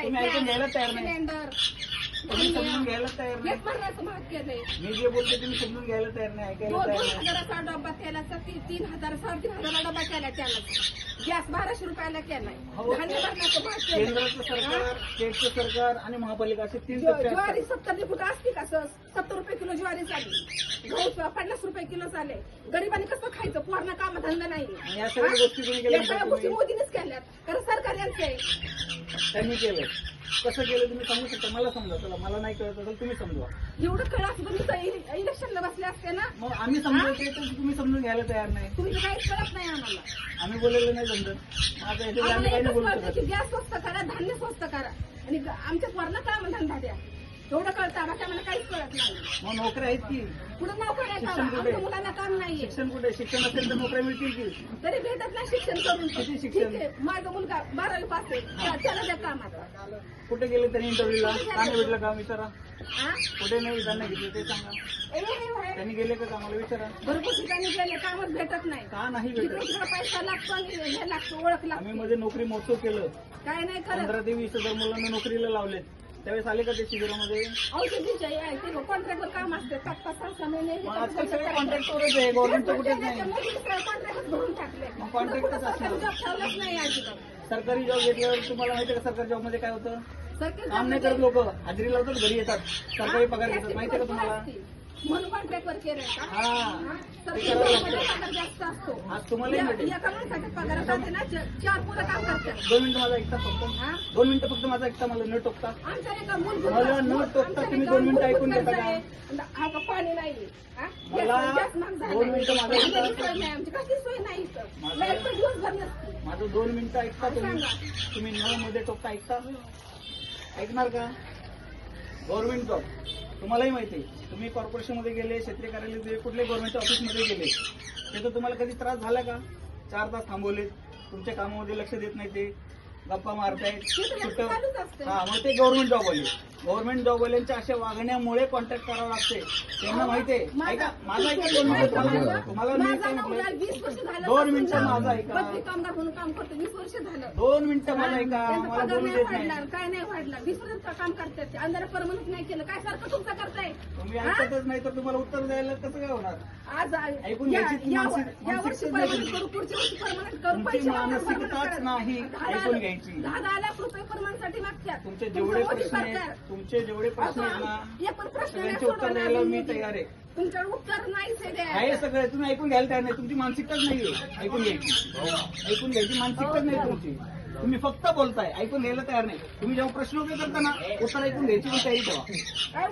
आहे तुम्ही ऐकून घ्यायला तयार नाही. सिलेंडर तुम्ही समजून घ्यायला तयार नाही. हेच भरण्याचं महाग केलंय. मी जे बोलते तुम्ही समजून घ्यायला तयार नाही ऐकायला दोन तयार दोन नाही. हजाराचा डबा केला तीन तीन हजार साडेतीन हजाराचा डबा केला त्याला. गॅस बाराशे रुपयाला केलाय. हो. धान्य भरण्याचं महाग केलंय. केंद्राचं सरकार स्टेटचं सरकार आणि महापालिका असे तीन ज्व- टप्पे ज्वारी सत्तर कुठं असते का स- सत्तर रुपये किलो ज्वारी चालली गहू पन्नास रुपये किलो चाले गरिबांनी कसं खायचं? पोरणा काम धंदा नाही. आणि या सगळ्या गोष्टी तुम्ही या केल्या सगळ्या का गोष्टी तुम्ही? मोदीनेच केल्यात. कारण सरकार यांचं आहे. त्यांनी केलंय? कसं केलं तुम्ही सांगू शकता? मला समजा चला मला नाही कळत असेल तुम्ही समजवा. एवढं कळ असं तुम्ही तर इले- इलेक्शनला बसले असते ना? मग आम्ही समजवते तर तुम्ही समजून घ्यायला तयार नाही. तुम्ही काहीच कळत नाही आम्हाला. आम्ही बोललेलं नाही समजत. माझं आम्ही नाही बोलू कळतं शकत. गॅस स्वस्त करा धान्य स्वस्त करा. आणि ग- आमच्या वरनं काम धंदा द्या. एवढं कळतं बाकी आम्हाला काहीच कळत नाही. मग नोकऱ्या आहेत की? पुढे नोकऱ्या शिक्षण करा कुठे? आमच्या मुलांना काम नाहीये. शिक्षण कुठे? शिक्षण असेल तर नोकऱ्या मिळतील की? तरी भेटत नाही शिक्षण करून. किती शिक्षण? ठीक आहे माझा मुलगा बारावी पास आहे. त्या- त्याला द्या काम आता कुठे गेले त्यांनी इंटरव्ह्यूला का नाही भेटलं काम विचारा? हा? कुठे नाही त्यांना घेतलं ते सांगा. त्यांनी गेले का कामाला? विचारा. भरपूर ठिकाणी गेले कामच भेटत नाही. का नाही तिकडे भेटत तिकडे पैसा लागतो आणि हे लागतो ओळख आम्ही लागते. मध्ये नोकरी महोत्सव केलं. काय नाही करत. पंधरा ते वीस हजार मुलांना नोकरीला लावलेत. त्यावेळेस आले का ते शिबिरामध्ये? औषधीच्या आहे ते कॉन्ट्रॅक्टवर काम असते. पाच पाच सहा सहा महिने मग आजकाल सगळे कॉन्ट्रॅक्टरच आहे गव्हर्नमेंटचं कुठेच नाही. कॉन्ट्रॅक्टच भरून टाकले मग contractच असणार. जॉब ठेवलंच नाही अजिबात. सरकारी जॉब घेतल्यावर तुम्हाला माहिती आहे का सरकारी जॉबमध्ये काय होतं? सरकारी काम नाही job करत लोक. हजेरी लावतात घरी येतात. सरकारी पगार घेतात माहिती का तुम्हाला? म्हणून कॉन्ट्रॅक्टवर केलंय का? ते सरकारी करावं job मध्ये लागतं पगार जास्त असतो आज तुम्हालाही भेटेल एका माणसाच्या पगारात जाते ना च- चार पुरं काम करतात दोन मिनिटं माझा ऐकता फक्त हा? दोन मिनिटं फक्त माझा ऐकता मला न टोकता आमच्या नाही का मूलभूत मला न मूल- टोकता आमच्या तुम्ही नाही का दोन मिनिटं मूलभूत ऐकून घेता गरजा का? आहे. हा का पाणी नाही हा? मला गॅस- गॅस महाग झालाय. दोन मिनिटं माझं ऐकता. सोय नाही आमची कसली सोय नाही इथं माझं- लाइट तर दिवसभर नसते माझं दोन मिनिटं ऐकता तुम्ही. तुम्ही न मध्ये टोकता ऐकता ऐकणार का गव्हर्नमेंट जॉब तुम्हालाही माहिती आहे. तुम्ही कॉर्पोरेशनमध्ये गेले क्षेत्रीय कार्यालय गेले कुठले गव्हर्नमेंटच्या ऑफिसमध्ये गेले तिथं तुम्हाला कधी त्रास झाला का? चार तास थांबवले तुमच्या कामामध्ये लक्ष देत नाही ते. गप्पा मारतायत कुठं. हा मग ते गव्हर्नमेंट जॉब आले गव्हर्नमेंट जॉब वाल्यांच्या अशा वागण्यामुळे कॉन्टॅक्ट करावं लागते त्यांना माहिती आहे ऐका माझं ऐका दोन मिनिटं तुम्हाला तुम्हाला मी वीस वर्ष झालं दोन मिनिटं माझं ऐका. बदली कामगार म्हणून काम करतो वीस वर्ष झालं. दोन मिनिटं मला ऐका त्यांचा मला पगार बोलू नाही देत नाही. काय नाही वाढला वीस वर्ष काम करतात अंधारा परमनंट नाही केलं. काय सारखं तुमचं करताय? तुम्ही हा? ऐकतच नाही तर तुम्हाला उत्तर द्यायला कसं काय होणार? आज ऐकून या- घ्यायची या- मानसिक- या वर्षी मानसिकताच परमनंट नाही. करू पुढच्या वर्षी परमनंट करू तुमची पैसे मागणार, मानसिकताच परमनंट करा. नाही, दहा- ऐकून घ्यायची. दहा दहा लाख रुपये मागतात तुमचे जेवढे प्रश्न. आहेत तुमचे जेवढे प्रश्न आहेत ना एक पण प्रश्न नाही सगळ्यांचे उत्तर द्यायला मी. तयार आहे. तुमच्याकडे उत्तर. आहे सगळं तुम्ही ऐकून घ्यायला तयार नाही तुमची मानसिकताच नाहीये ऐकून घ्यायची ऐकून घ्यायची मानसिकताच नाही तुमची. तुम्ही फक्त बोलताय ऐकून घ्यायला तयार नाही. तुम्ही जेव्हा प्रश्न उभे करता ना उत्तर ऐकून घ्यायची पण तयारी काय